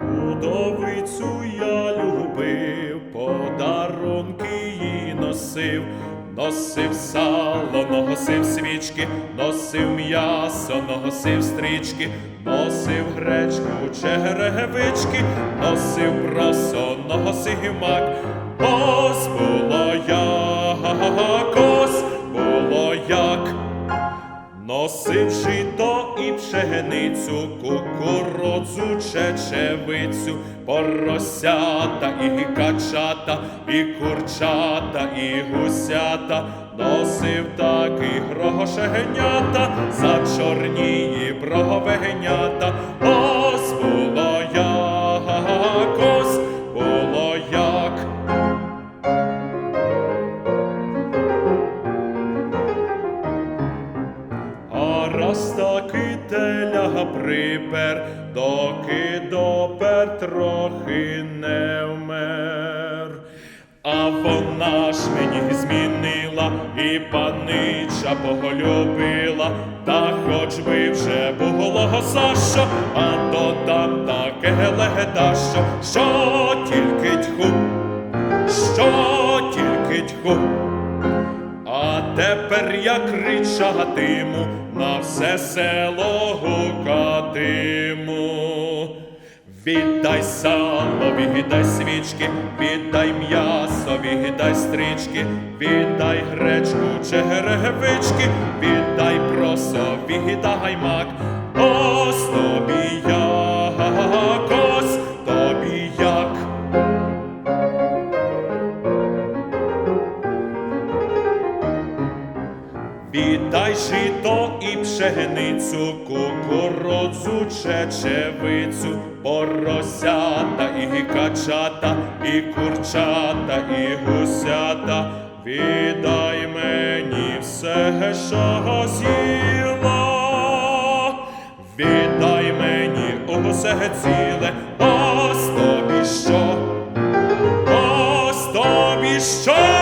Удовицю я любив, подарунки їй носив, носив сало, носив свічки, носив м'ясо, носив стрічки, носив гречку, черевички, носив просо, носив мак. Ось було як, Носив жито і пшеницю, кукурудзу, чечевицю, поросята і качата, і курчата, і гусята, носив так і грошенята, за чорні і Ось припер, доки допер трохи не вмер. А вона ж мені змінила і панича поголюбила, та хоч би вже було що, а то там таке леда, що, що тільки тьху, що тільки тьху. Тепер я кричатиму, на все село гукатиму. Віддай сало, віддай свічки, віддай м'ясо, віддай стрічки, віддай гречку, черевички, віддай просо, віддай мак. Віддай жито і пшеницю, кукурудзу, чечевицю, поросята і качата, і курчата, і гусята. Віддай мені все, що з'їла. Віддай мені усе ціле, ось тобі що, ось тобі що.